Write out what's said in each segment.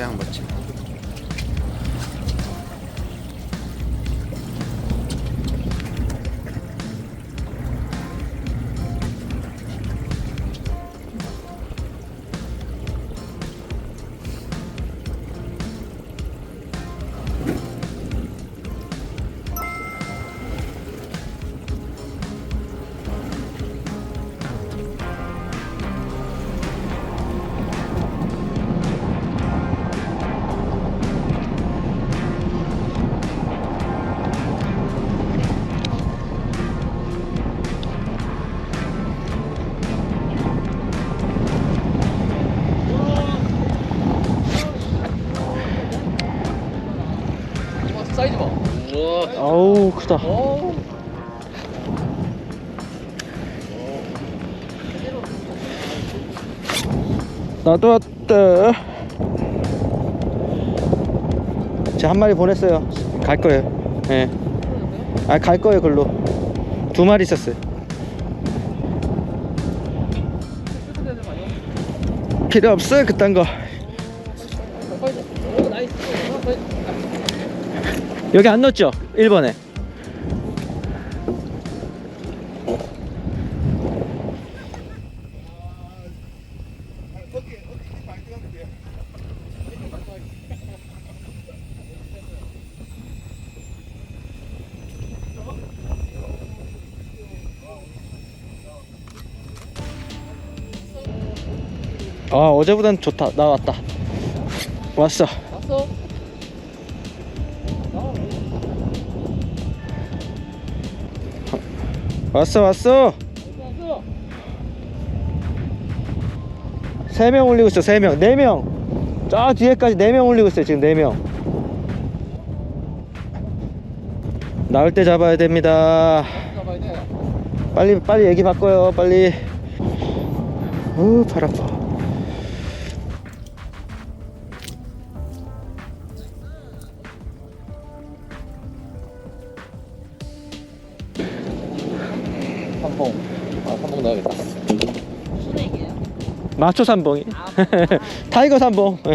这样吧。 사이즈 봐. 우와. 아우 크다. 오. 나도 왔다. 자한 마리 보냈어요. 갈 거예요. 예아갈 거예요 글로. 두 마리 있었어요. 필요 없어요 그딴 거 여기 안 넣었죠? 1번에. 아 어제보단 좋다. 나왔다. 왔어. 왔어. 왔어 왔어. 세 명 올리고 있어 세명네 명 저 뒤에까지 네 명 올리고 있어요 지금 네명. 나올 때 잡아야 됩니다. 빨리 빨리 얘기 바꿔요 빨리. 어팔 아파 삼봉. 아 삼봉 넣어야겠다. 마초 삼봉이 타이거 삼봉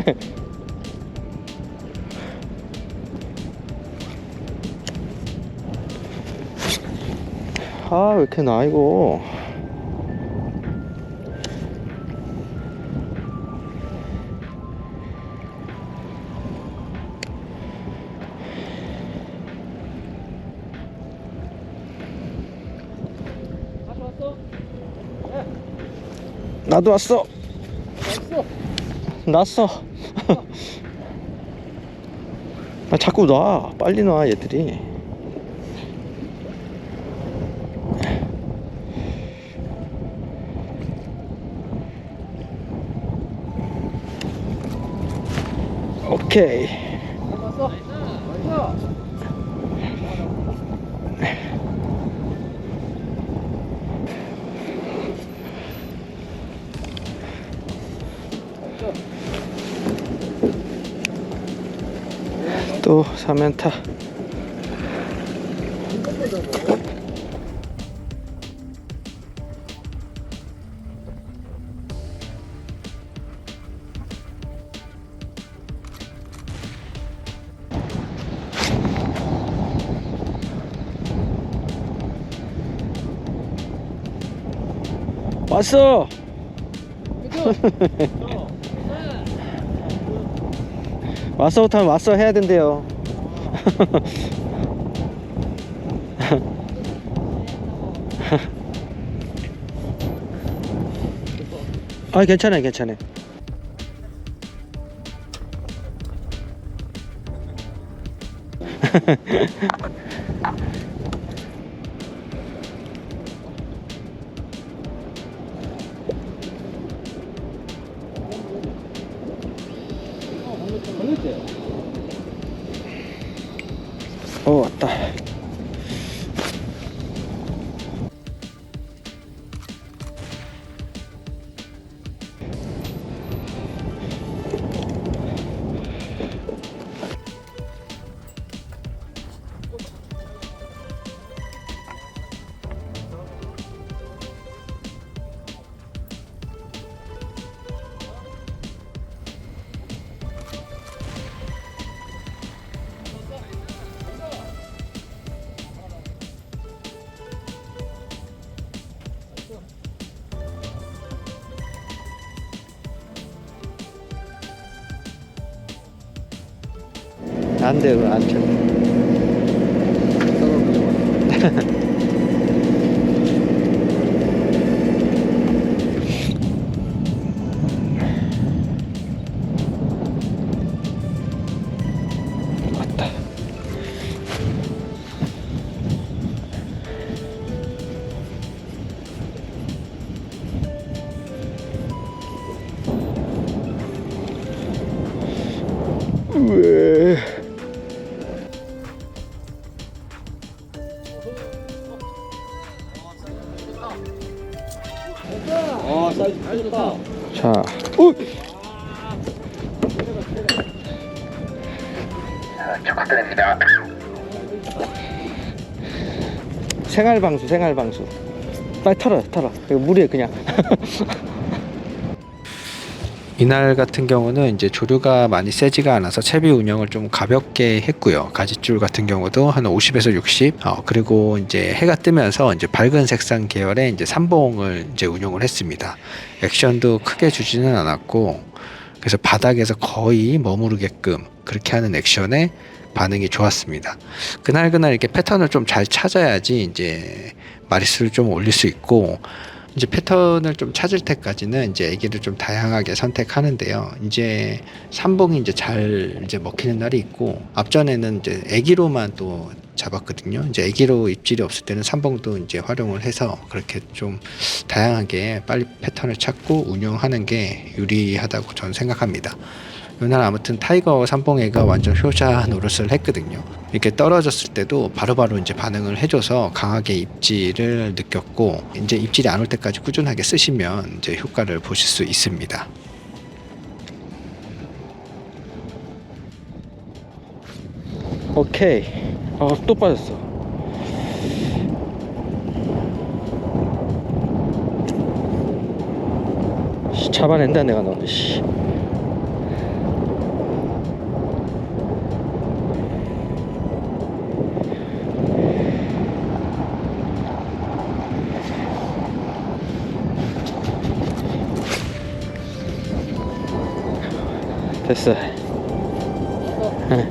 아 왜 이렇게 나 이거 나도 왔어. 났어. 아, 자꾸 놔. 빨리 놔 얘들이. 오케이 또 사면타. 왔어 왔어부터 하면 왔어 해야 된대요. 아 괜찮아요 괜찮아요 안 돼요 안 쳐. 축하드립니다. 생활 방수, 생활 방수. 빨리 털어, 털어. 이거 물이에 그냥. 이날 같은 경우는 이제 조류가 많이 세지가 않아서 채비 운영을 좀 가볍게 했고요. 가지줄 같은 경우도 한 50에서 60. 어, 그리고 이제 해가 뜨면서 이제 밝은 색상 계열의 이제 삼봉을 이제 운용을 했습니다. 액션도 크게 주지는 않았고, 그래서 바닥에서 거의 머무르게끔 그렇게 하는 액션에 반응이 좋았습니다. 그날 그날 이렇게 패턴을 좀 잘 찾아야지 이제 마리수를 좀 올릴 수 있고 이제 패턴을 좀 찾을 때까지는 이제 애기를 좀 다양하게 선택하는데요. 이제 삼봉이 이제 잘 이제 먹히는 날이 있고 앞전에는 이제 애기로만 또 잡았거든요. 이제 애기로 입질이 없을 때는 삼봉도 이제 활용을 해서 그렇게 좀 다양하게 빨리 패턴을 찾고 운영하는 게 유리하다고 저는 생각합니다. 이날 아무튼 타이거 삼봉애가 완전 효자 노릇을 했거든요. 이렇게 떨어졌을 때도 바로 바로 이제 반응을 해줘서 강하게 입질을 느꼈고 이제 입질이 안 올 때까지 꾸준하게 쓰시면 이제 효과를 보실 수 있습니다. 오케이. 아, 또 빠졌어. 씨, 잡아낸다 내가 너. 씨. 됐어. 네.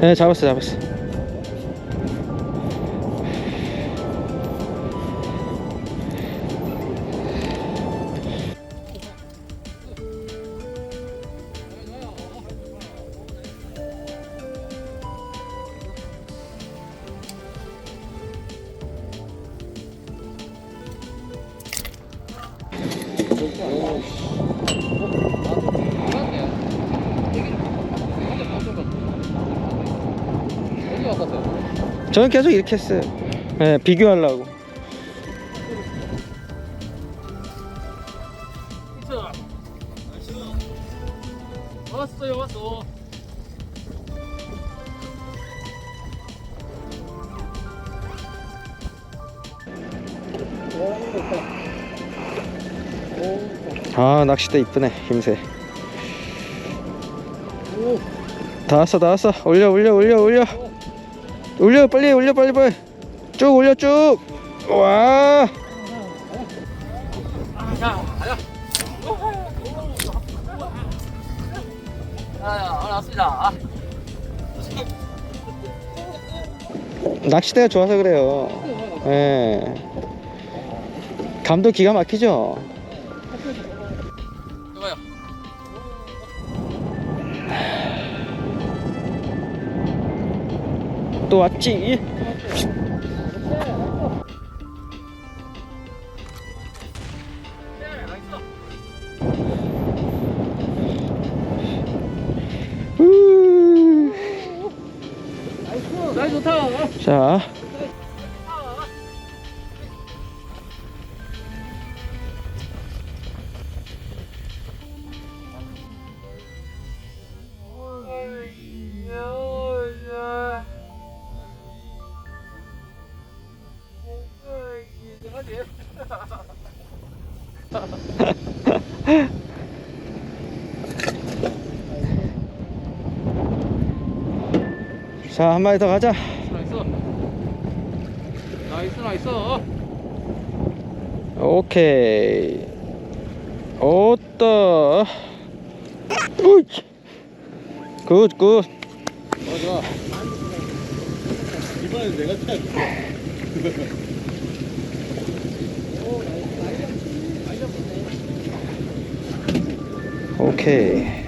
네, 잡았어, 잡았어. 저는 계속 이렇게 했어요. 네, 비교하려고. 왔어요, 왔어. 아, 낚싯대 이쁘네, 힘새. 다 왔어, 다 왔어. 올려, 올려, 올려, 올려. 올려, 빨리, 올려, 빨리, 빨리. 쭉 올려, 쭉. 와. 알았습니다. 아, 낚싯대가 좋아서 그래요. 예. 감도 기가 막히죠. 또 왔지. 자, 한 마리 더 가자. 나이스. 나이스, 나이스. 오케이. 오따. 우이. 굿, 굿. 어, 좋아. 이번엔 내가 타야 오케이.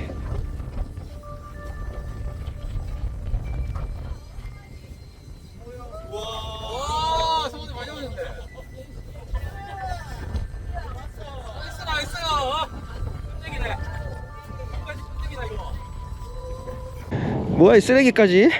뭐야 이 쓰레기까지?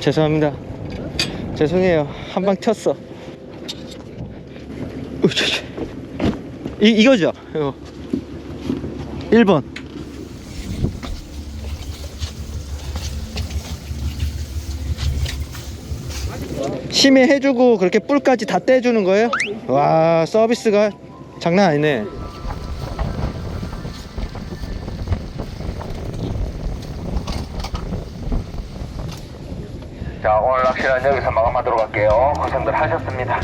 죄송합니다. 죄송해요. 한 방 쳤어. 이, 이거죠? 어. 이거 1번. 심해해주고 그렇게 뿔까지 다 떼주는 거예요? 와 서비스가 장난 아니네 자, 오늘 낚시는 여기서 마감하도록 할게요. 고생들 하셨습니다.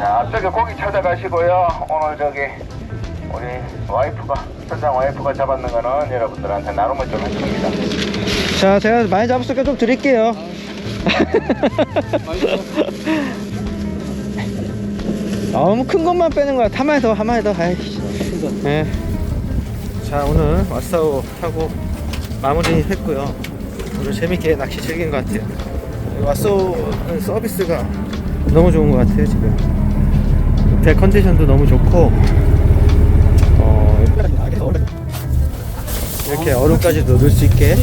자, 앞쪽에 고기 찾아가시고요. 오늘 저기 우리 와이프가 선장 와이프가 잡았는 거는 여러분들한테 나눔을 좀 해줍니다. 자 제가 많이 잡았으니까 좀 드릴게요 너무 큰 것만 빼는 거야. 한 마리 더 한 마리 더. 아이씨. 네. 자 오늘 왓싸오 하고 마무리 했고요. 오늘 재밌게 낚시 즐긴 것 같아요. 왓싸오는 서비스가 너무 좋은 것 같아요 지금. 배 컨디션도 너무 좋고 어, 이렇게 얼음까지도 넣을 수 있게